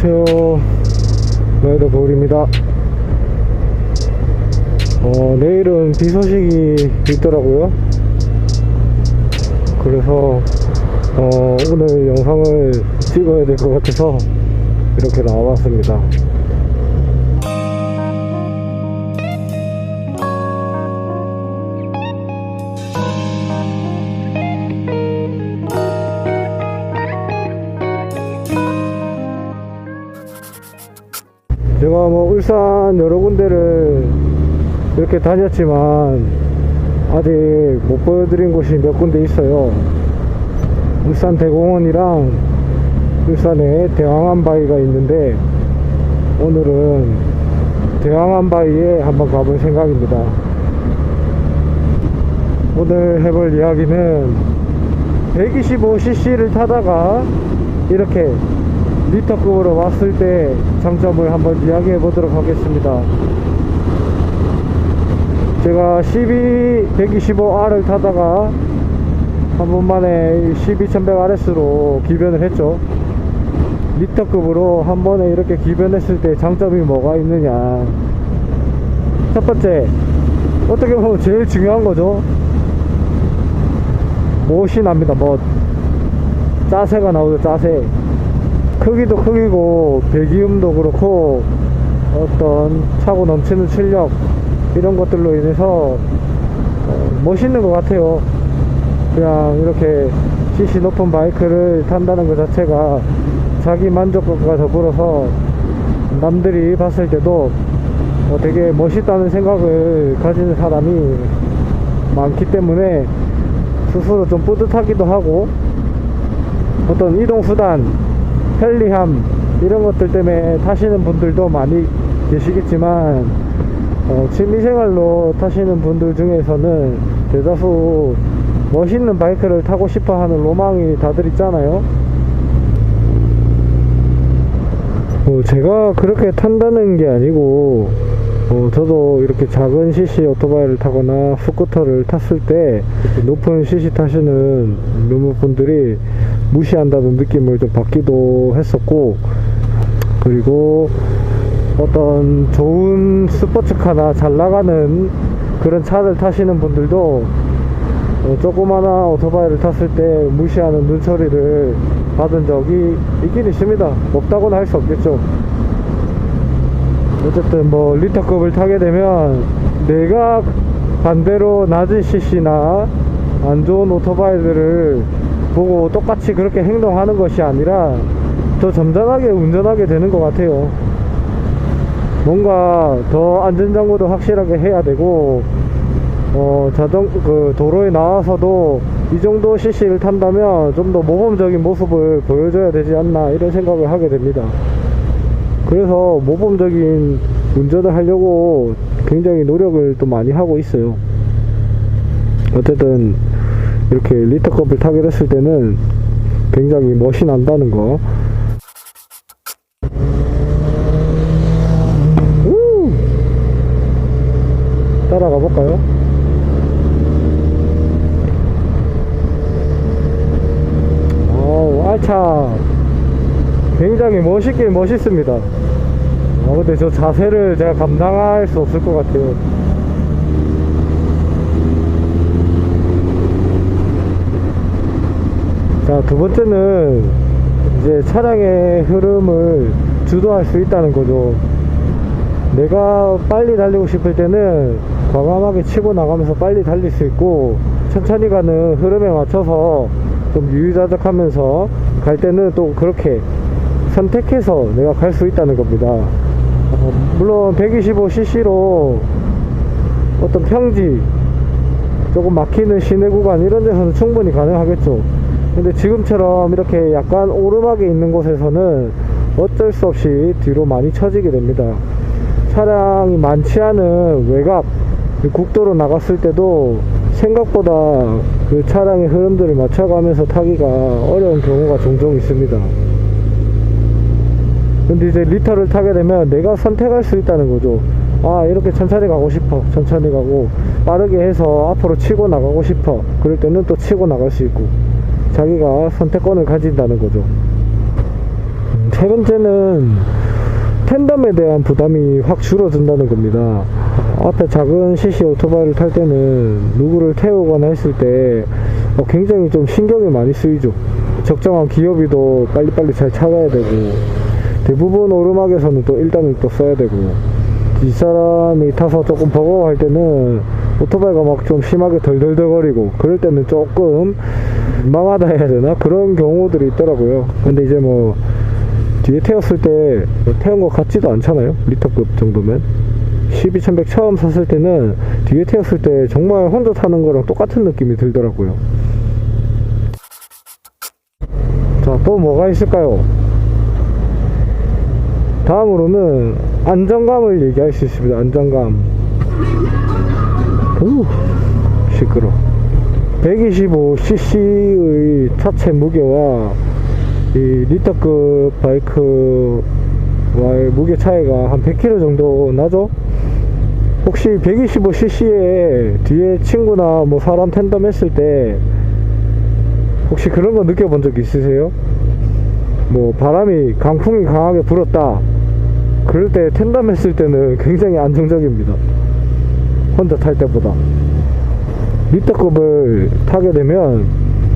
안녕하세요. 라이더 거울입니다. 어, 내일은 비 소식이 있더라고요. 그래서, 어, 오늘 영상을 찍어야 될 것 같아서 이렇게 나와봤습니다. 뭐 울산 여러 군데를 이렇게 다녔지만 아직 못 보여드린 곳이 몇 군데 있어요. 울산 대공원이랑 울산에 대왕암 바위가 있는데 오늘은 대왕암 바위에 한번 가볼 생각입니다. 오늘 해볼 이야기는 125cc를 타다가 이렇게 리터급으로 왔을 때 장점을 한번 이야기해 보도록 하겠습니다. 제가 12, 125R을 타다가 한 번만에 12100RS로 기변을 했죠. 리터급으로 한 번에 이렇게 기변했을 때 장점이 뭐가 있느냐. 첫 번째, 어떻게 보면 제일 중요한 거죠. 못이 납니다, 못. 짜세가 나오죠, 짜세. 크기도 크기고 배기음도 그렇고 어떤 차고 넘치는 출력 이런 것들로 인해서 어, 멋있는 것 같아요. 그냥 이렇게 CC 높은 바이크를 탄다는 것 자체가 자기 만족감과 더불어서 남들이 봤을 때도 어, 되게 멋있다는 생각을 가지는 사람이 많기 때문에 스스로 좀 뿌듯하기도 하고 어떤 이동수단 편리함 이런 것들 때문에 타시는 분들도 많이 계시겠지만 어, 취미생활로 타시는 분들 중에서는 대다수 멋있는 바이크를 타고 싶어 하는 로망이 다들 있잖아요. 어, 제가 그렇게 탄다는 게 아니고 어, 저도 이렇게 작은 CC 오토바이를 타거나 스쿠터를 탔을 때 높은 CC 타시는 몇몇 분들이 무시한다는 느낌을 좀 받기도 했었고 그리고 어떤 좋은 스포츠카나 잘 나가는 그런 차를 타시는 분들도 어, 조그마한 오토바이를 탔을 때 무시하는 눈초리를 받은 적이 있긴 있습니다. 없다고는 할 수 없겠죠. 어쨌든 뭐 리터급을 타게 되면 내가 반대로 낮은 CC나 안 좋은 오토바이들을 보고 똑같이 그렇게 행동하는 것이 아니라 더 점잖하게 운전하게 되는 것 같아요. 뭔가 더 안전장구도 확실하게 해야 되고 어 자동 그 도로에 나와서도 이 정도 CC를 탄다면 좀 더 모범적인 모습을 보여줘야 되지 않나 이런 생각을 하게 됩니다. 그래서 모범적인 운전을 하려고 굉장히 노력을 또 많이 하고 있어요. 어쨌든 이렇게 리터컵을 타게 됐을 때는 굉장히 멋이 난다는 거. 우! 따라가 볼까요? 어우, 알차. 굉장히 멋있긴 멋있습니다. 아, 근데 저 자세를 제가 감당할 수 없을 것 같아요. 자, 두 번째는 이제 차량의 흐름을 주도할 수 있다는 거죠. 내가 빨리 달리고 싶을 때는 과감하게 치고 나가면서 빨리 달릴 수 있고, 천천히 가는 흐름에 맞춰서 좀 유유자적하면서 갈 때는 또 그렇게 선택해서 내가 갈 수 있다는 겁니다. 어, 물론 125cc로 어떤 평지, 조금 막히는 시내 구간 이런 데서는 충분히 가능하겠죠. 근데 지금처럼 이렇게 약간 오르막에 있는 곳에서는 어쩔 수 없이 뒤로 많이 처지게 됩니다. 차량이 많지 않은 외곽, 국도로 나갔을 때도 생각보다 그 차량의 흐름들을 맞춰가면서 타기가 어려운 경우가 종종 있습니다. 근데 이제 리터를 타게 되면 내가 선택할 수 있다는 거죠. 아, 이렇게 천천히 가고 싶어. 천천히 가고, 빠르게 해서 앞으로 치고 나가고 싶어. 그럴 때는 또 치고 나갈 수 있고, 자기가 선택권을 가진다는 거죠. 음, 세 번째는 텐덤에 대한 부담이 확 줄어든다는 겁니다. 앞에 작은 CC 오토바이를 탈 때는 누구를 태우거나 했을 때 어, 굉장히 좀 신경이 많이 쓰이죠. 적정한 기어비도 빨리빨리 잘 찾아야 되고 대부분 오르막에서는 또 일단은 또 써야 되고 뒷사람이 타서 조금 버거워할 때는 오토바이가 막 좀 심하게 덜덜덜거리고 그럴 때는 조금 민망하다 해야 되나? 그런 경우들이 있더라고요. 근데 이제 뭐 뒤에 태웠을 때 태운 것 같지도 않잖아요. 리터급 정도면. 12100 처음 샀을 때는 뒤에 태웠을 때 정말 혼자 타는 거랑 똑같은 느낌이 들더라고요. 자 또 뭐가 있을까요? 다음으로는 안정감을 얘기할 수 있습니다. 안정감. 오, 시끄러. 125cc의 차체 무게와 이 리터급 바이크와의 무게 차이가 한 100kg 정도 나죠? 혹시 125cc에 뒤에 친구나 뭐 사람 텐덤 했을 때 혹시 그런 거 느껴본 적 있으세요? 뭐 바람이 강풍이 강하게 불었다 그럴 때 텐덤 했을 때는 굉장히 안정적입니다 혼자 탈 때보다. 리터급을 타게 되면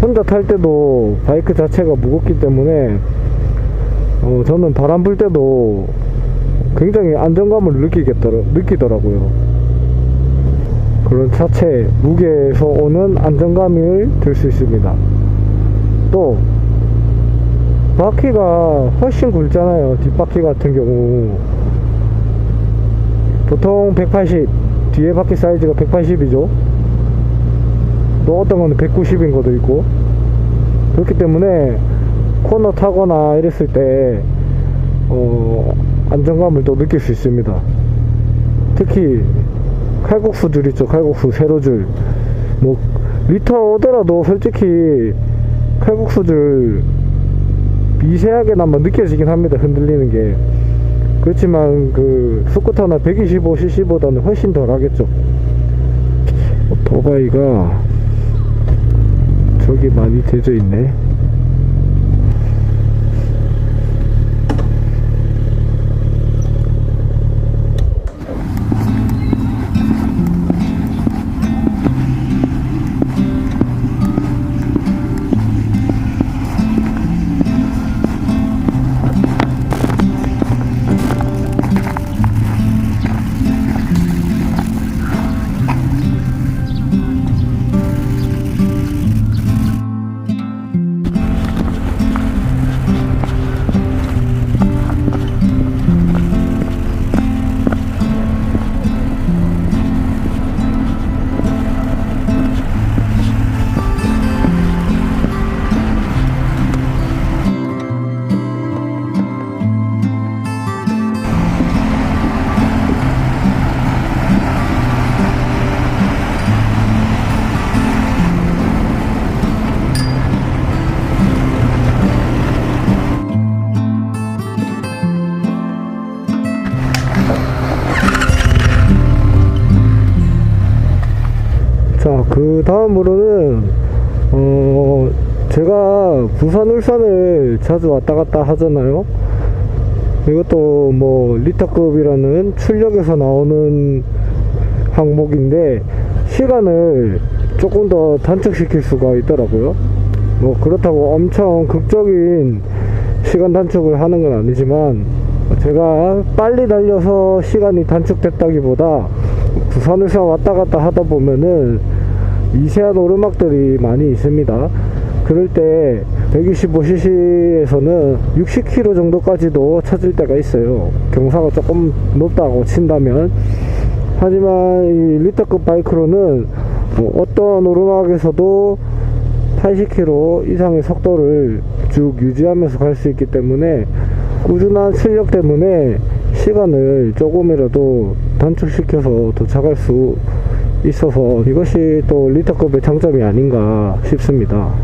혼자 탈 때도 바이크 자체가 무겁기 때문에 어, 저는 바람 불 때도 굉장히 안정감을 느끼겠더라, 느끼더라고요. 그런 자체 무게에서 오는 안정감을 들 수 있습니다. 또 바퀴가 훨씬 굵잖아요. 뒷바퀴 같은 경우. 보통 180 뒤에 바퀴 사이즈가 180이죠. 또 어떤 거는 190인 것도 있고. 그렇기 때문에 코너 타거나 이랬을 때 어, 안정감을 또 느낄 수 있습니다. 특히 칼국수 줄 있죠. 칼국수 세로줄. 뭐 리터 오더라도 솔직히 칼국수 줄 미세하게나마 느껴지긴 합니다. 흔들리는 게 그렇지만 그 스쿠터나 125cc보다는 훨씬 덜 하겠죠. 오토바이가 저기 많이 대져 있네 그 다음으로는, 어, 제가 부산, 울산을 자주 왔다 갔다 하잖아요. 이것도 뭐, 리터급이라는 출력에서 나오는 항목인데, 시간을 조금 더 단축시킬 수가 있더라고요. 뭐, 그렇다고 엄청 극적인 시간 단축을 하는 건 아니지만, 제가 빨리 달려서 시간이 단축됐다기보다, 부산에서 왔다 갔다 하다 보면은 미세한 오르막들이 많이 있습니다. 그럴 때 125cc에서는 60km 정도까지도 찾을 때가 있어요. 경사가 조금 높다고 친다면. 하지만 이 리터급 바이크로는 뭐 어떤 오르막에서도 80km 이상의 속도를 쭉 유지하면서 갈 수 있기 때문에 꾸준한 출력 때문에 시간을 조금이라도 단축시켜서 도착할 수 있어서 이것이 또 리터급의 장점이 아닌가 싶습니다.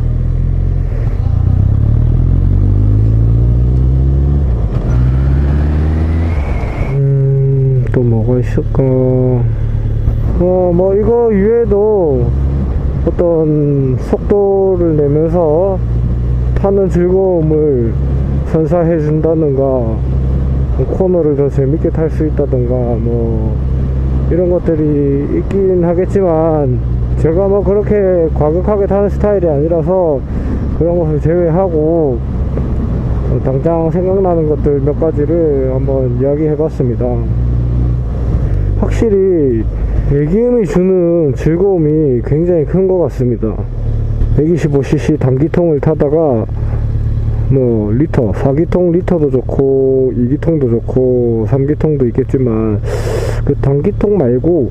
음, 또 뭐가 있을까? 어, 뭐 이거 위에도 어떤 속도를 내면서 타는 즐거움을 선사해 준다든가 뭐 코너를 더 재밌게 탈 수 있다든가 뭐 이런 것들이 있긴 하겠지만 제가 뭐 그렇게 과격하게 타는 스타일이 아니라서 그런 것을 제외하고 어, 당장 생각나는 것들 몇 가지를 한번 이야기해 봤습니다. 확실히 배기음이 주는 즐거움이 굉장히 큰 것 같습니다. 125cc 단기통을 타다가 뭐 리터, 4기통 리터도 좋고 2기통도 좋고 3기통도 있겠지만 그 단기통 말고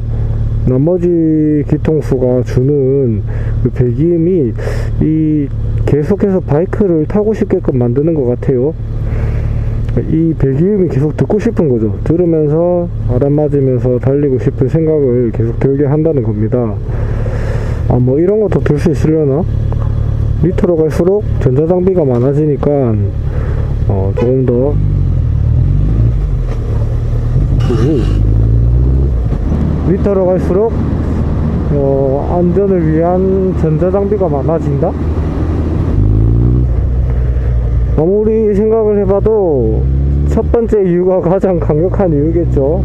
나머지 기통수가 주는 그 배기음이 이 계속해서 바이크를 타고 싶게끔 만드는 것 같아요. 이 배기음이 계속 듣고 싶은 거죠. 들으면서 바람 맞으면서 달리고 싶은 생각을 계속 들게 한다는 겁니다. 아, 뭐 이런 것도 들 수 있으려나? 리터로 갈수록 전자장비가 많아지니까, 어, 조금 더, 오. 리터로 갈수록, 어, 안전을 위한 전자장비가 많아진다? 아무리 생각을 해봐도 첫 번째 이유가 가장 강력한 이유겠죠.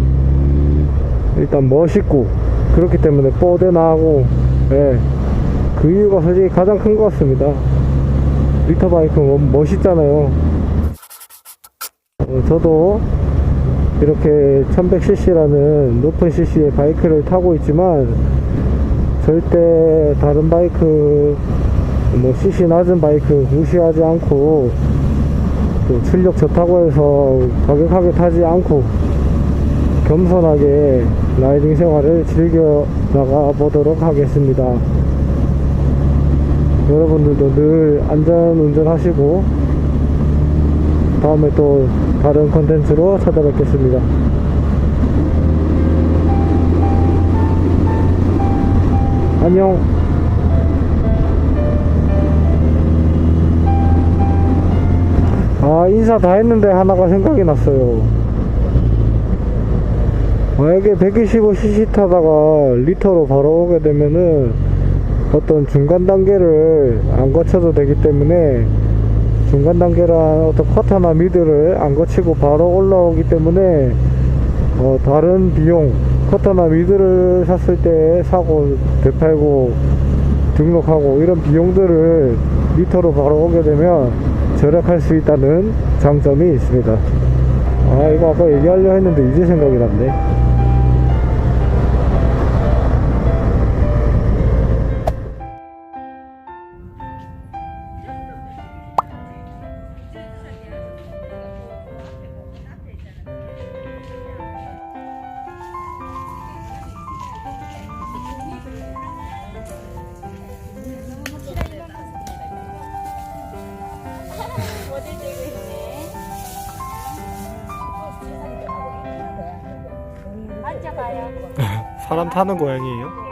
일단 멋있고 그렇기 때문에 뽀대나하고 예. 그 이유가 솔직히 가장 큰 것 같습니다. 리터 바이크는 멋있잖아요. 어, 저도 이렇게 1100cc라는 높은 cc의 바이크를 타고 있지만 절대 다른 바이크 뭐 cc 낮은 바이크 무시하지 않고 또 출력 좋다고 해서 과격하게 타지 않고 겸손하게 라이딩 생활을 즐겨 나가 보도록 하겠습니다. 여러분들도 늘 안전 운전하시고 다음에 또 다른 컨텐츠로 찾아뵙겠습니다. 안녕. 아 인사 다 했는데 하나가 생각이 났어요 만약에 125cc 타다가 리터로 바로 오게 되면은 어떤 중간 단계를 안 거쳐도 되기 때문에 중간 단계란 어떤 쿼터나 미드를 안 거치고 바로 올라오기 때문에 어, 다른 비용 쿼터나 미드를 샀을 때 사고 되팔고 등록하고 이런 비용들을 리터로 바로 오게 되면 절약할 수 있다는 장점이 있습니다. 아, 이거 아까 얘기하려 했는데 이제 생각이 났네. 어디 들고 있네. 앉아봐요. 사람 타는 고양이에요?